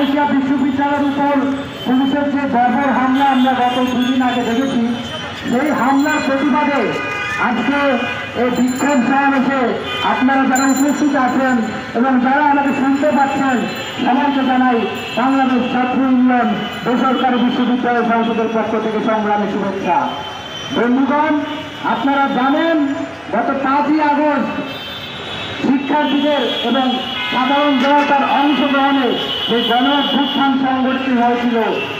Asia বিশ্ববিদ্যালয়ের উপর পুলিশের যে বর্বর হামলা আমরা গত দুদিন আগে দেখেছি সেই হামলার প্রতিবাদে আজকে এই বিক্ষোভ সমাবেশে আপনারা যারা উপস্থিত আছেন এবং যারা আমাকে শুনতে পাচ্ছেন সবাইকে জানাই বাংলাদেশ ছাত্র ইউনিয়ন বেসরকারি বিশ্ববিদ্যালয় সংসদের পক্ষ থেকে সংগ্রামী শুভেচ্ছা বন্ধুগণ, আপনারা জানেন গত পাঁচই আগস্ট শিক্ষার্থীদের এবং সাধারণ জনতার অংশগ্রহণে যে গণ অভ্যুত্থান সংগঠিত হয়েছিল,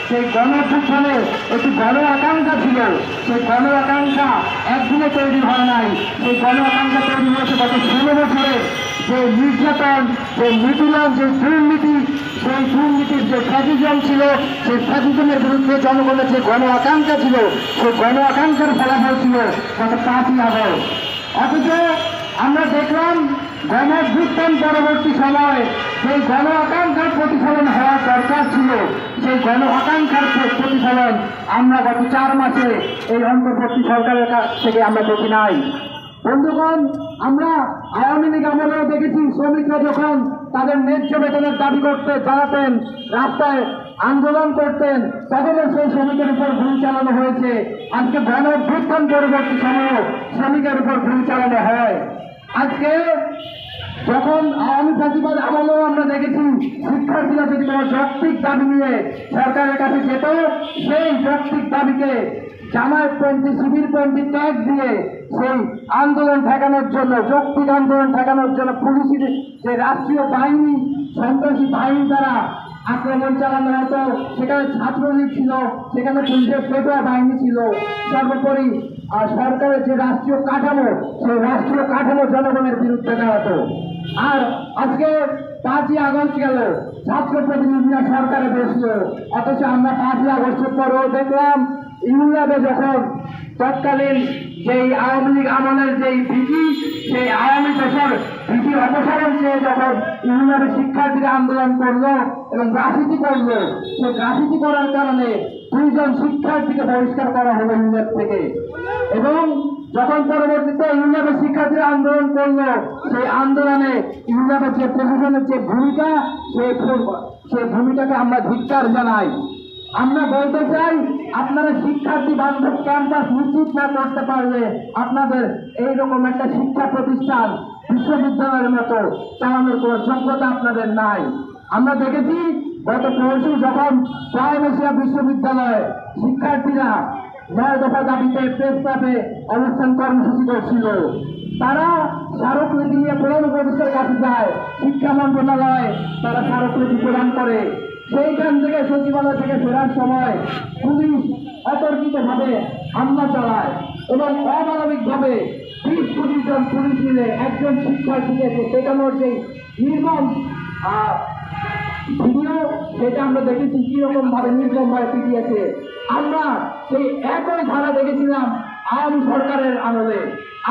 সেই গণ অভ্যুত্থানে একটি গণ আকাঙ্ক্ষা ছিল। সেই গণ আকাঙ্ক্ষা একদিনে তৈরি হয় নাই। সেই গণ আকাঙ্ক্ষা তৈরি হয়েছে গত ষোলো বছরে। যে নির্যাতন, যে নিপীড়ন যে দুর্নীতি, সেই দুর্নীতির যে ফ্যাসিজম ছিল, সেই ফ্যাসিজমের বিরুদ্ধে জনগণের যে গণ আকাঙ্ক্ষা ছিল, সেই গণ আকাঙ্ক্ষার ফলাফল ছিল গত পাঁচই আগস্ট। অথচ আমরা দেখলাম গণভ্যুত্থান পরবর্তী সময়ে সেই গণ আকাঙ্ক্ষার প্রতিফলন হওয়ার দরকার ছিল। সেই গণ আকাঙ্ক্ষার প্র- প্রতিফলন আমরা গত চার মাসে এই অন্তর্বর্তী সরকারের কাছ থেকে আমরা দেখি নাই। বন্ধুগণ, আমরা আওয়ামী লীগ আমলেও দেখেছি, শ্রমিকরা যখন তাদের ন্যায্য বেতনের দাবি করতে দাঁড়াতেন রাস্তায় আন্দোলন করতেন, তখনও সেই শ্রমিকের উপর গুলি চালানো হয়েছে। আজকে গণ অভ্যুত্থান পরবর্তী সময়েও শ্রমিকের উপর গুলি চালানো হয়। আজকে যখন আওয়ামী ফাঁসিবাদ আমলেও আমরা দেখেছি, শিক্ষার্থীরা যদি কোনো যৌক্তিক দাবি নিয়ে সরকারের কাছে যেত, সেই যৌক্তিক দাবিকে জামায়াতপন্থী, শিবিরপন্থী ট্যাগ দিয়ে সেই আন্দোলন ঠেকানোর জন্য, যৌক্তিক আন্দোলন ঠেকানোর জন্য পুলিশের যে রাষ্ট্রীয় বাহিনী, সন্ত্রাসী বাহিনী দ্বারা আক্রমণ চালানো হতো। সেখানে ছাত্রলীগ ছিল, সেখানে পুলিশের পেটোয়া বাহিনী ছিল। সর্বোপরি আর সরকারের যে রাষ্ট্রীয় কাঠামো, সেই রাষ্ট্রীয় কাঠামো জনগণের বিরুদ্ধে দাঁড়াতো আর আজকে পাঁচই আগস্ট গেল, ছাত্র প্রতিনিধিরা সরকারে বসল। অথচ আমরা পাঁচই আগস্টের পরেও দেখলাম ইংল্যান্ডে যখন তৎকালীন সেই আওয়ামী লীগ আমলের যেই ভিটি সেই আওয়ামী দেশের ভিটি অপসারণ চেয়ে যখন ইংল্যান্ডের শিক্ষার্থীরা আন্দোলন করল এবং রাজনীতি করল, সেই গ্রাফিতি করার কারণে দুইজন শিক্ষার্থীকে বহিষ্কার করা হলো ইংল্যান্ড থেকে। এবং যখন পরবর্তীতে ইউনিয়নের শিক্ষার্থীরা আন্দোলন করল, সেই আন্দোলনে ইউনিয়নের যে প্রশাসনের যে ভূমিকা, সেই সেই ভূমিকাকে আমরা ধিক্কার জানাই। আমরা বলতে চাই, আপনারা শিক্ষার্থী বান্ধব ক্যাম্পাস নিশ্চিত না করতে পারলে আপনাদের এইরকম একটা শিক্ষা প্রতিষ্ঠান বিশ্ববিদ্যালয়ের মতো চালানোর কোনো যোগ্যতা আপনাদের নাই। আমরা দেখেছি গত পরশু যখন প্রাইম এশিয়া বিশ্ববিদ্যালয়ে শিক্ষার্থীরা নয় দফা দাবিতে প্রেস ক্লাবে অবস্থান কর্মসূচি করছিল, তারা স্মারকলিপি নিয়ে প্রধান কাছে যায়। শিক্ষা মন্ত্রণালয় তারা স্মারকলিপি প্রদান করে। সেইখান থেকে সচিবালয় থেকে ফেরার সময় পুলিশ অতর্কিতভাবে হামলা চালায় এবং অমানবিকভাবে বিশ পঁচিশ জন পুলিশ মিলে একজন শিক্ষার্থীকে পেটানোর যে নির্মম ভিডিও, সেটা আমরা দেখেছি কীরকম ভাবে নির্মম ভাবে পিটিয়েছে। আমরা সেই একই ধারা দেখেছিলাম আওয়ামী সরকারের আমলে।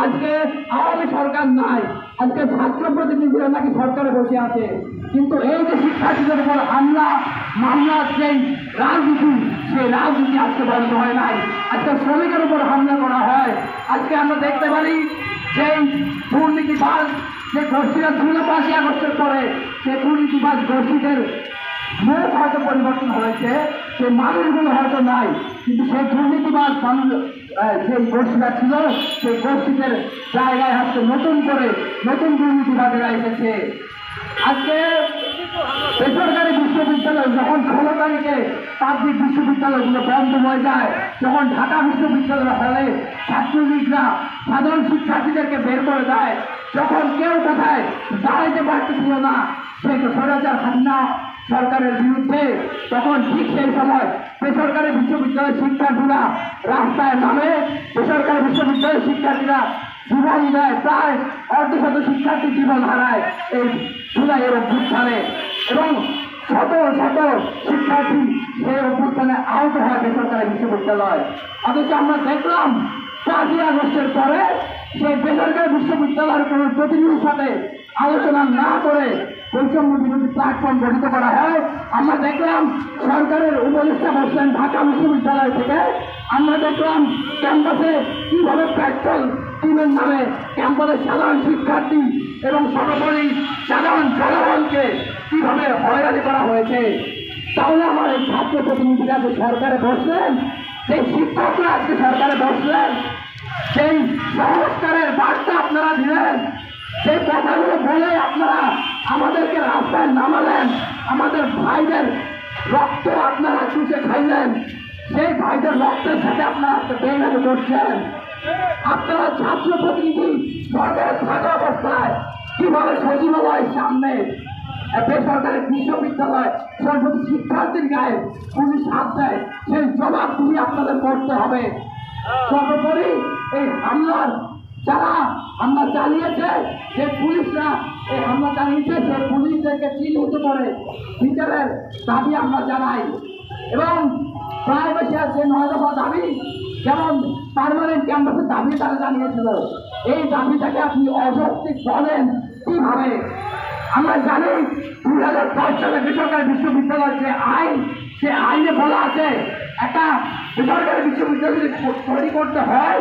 আজকে আওয়ামী সরকার নাই আজকে ছাত্র প্রতিনিধিরা নাকি সরকারে বসে আছে। কিন্তু এই যে শিক্ষার্থীদের উপর হামলা মামলার সেই রাজনীতি সেই রাজনীতি আজকে বন্ধ হয় নাই। আজকে শ্রমিকের উপর হামলা করা হয়। আজকে আমরা দেখতে পারি সেই দুর্নীতিবাজ যে গোষ্ঠীরা ধুলো পাশে আগস্টের পরে সেই দুর্নীতিবাজ গোষ্ঠীদের মুখ হয়তো পরিবর্তন হয়েছে সেই মানুষগুলো হয়তো নাই কিন্তু সেই আহ, সেই গোষ্ঠীটা ছিল, সেই গোষ্ঠীদের জায়গায় হয়তো নতুন করে নতুন দুর্নীতিবাদেরা এসেছে। আজকে বেসরকারি বিশ্ববিদ্যালয় যখন ষোলো তারিখে পাবলিক বিশ্ববিদ্যালয়গুলো বন্ধ হয়ে যায়, যখন ঢাকা বিশ্ববিদ্যালয় হলে ছাত্রলীগরা সাধারণ শিক্ষার্থীদেরকে বের করে দেয়, যখন কেউ কোথায় দাঁড়াইতে পারতেছিল না, সেই স্বৈরাচার হান্না সরকারের বিরুদ্ধে, তখন ঠিক সেই সময় বেসরকারি বিশ্ববিদ্যালয়ের শিক্ষার্থীরা রাস্তায় নামে। বেসরকারি বিশ্ববিদ্যালয়ের শিক্ষার্থীরা জীবন দেয়, প্রায় অর্ধশত শিক্ষার্থী জীবন হারায় এই জুলাইয়ের অভ্যুত্থানে। এবং শত শত শিক্ষার্থী সেই অভ্যুত্থানে আহত হয় বেসরকারি বিশ্ববিদ্যালয়। অথচ আমরা দেখলাম, পাঁচই আগস্টের পরে সেই বেসরকারি বিশ্ববিদ্যালয়ের কোনো প্রতিনিধির সাথে আলোচনা না করে বৈষম্য বিরোধী প্ল্যাটফর্ম গঠিত করা হয়। আমরা দেখলাম সরকারের উপদেষ্টা বসলেন ঢাকা বিশ্ববিদ্যালয় থেকে। আমরা দেখলাম ক্যাম্পাসে কীভাবে পেট্রোল স্কিমের নামে ক্যাম্পাসের সাধারণ শিক্ষার্থী এবং সর্বোপরি সাধারণ জনগণকে কীভাবে হয়রানি করা হয়েছে। তাহলে আমার এই ছাত্র প্রতিনিধিরা যে সরকারে বসলেন সেই শিক্ষকরা আজকে সরকারে বসলেন, সেই সংস্কারের বার্তা আপনারা দিলেন। সেই কথাগুলো বলে আপনারা আমাদেরকে রাস্তায় নামালেন, আমাদের ভাইদের রক্ত আপনারা চুষে খাইলেন, সেই ভাইদের রক্তের সাথে আপনারা বেইমানি করছেন। আপনারা ছাত্র প্রতিনিধি সরকারে থাকা অবস্থায় কীভাবে সচিবালয়ের সামনে বেসরকারি বিশ্ববিদ্যালয় সর্বতি শিক্ষার্থীর গায়ে পুলিশ হাত দেয়, সেই জবাব তুমি আপনাদের করতে হবে। সর্বোপরি এই হামলার যারা হামলা চালিয়েছে, যে পুলিশরা এই হামলা চালিয়েছে সে পুলিশদেরকে চিহ্নিত করে বিচারের দাবি আমরা জানাই। এবং প্রায় বেশি আছে নয় দফা দাবি, যেমন পারমানেন্ট ক্যাম্পাসের দাবি তারা জানিয়েছিল। এই দাবিটাকে আপনি অযৌক্তিক বলেন কীভাবে? আমরা জানি দুই হাজার দশ সালে বেসরকারি বিশ্ববিদ্যালয়ের যে আইন, সে আইনে বলা আছে, একটা বেসরকারি বিশ্ববিদ্যালয় তৈরি করতে হয়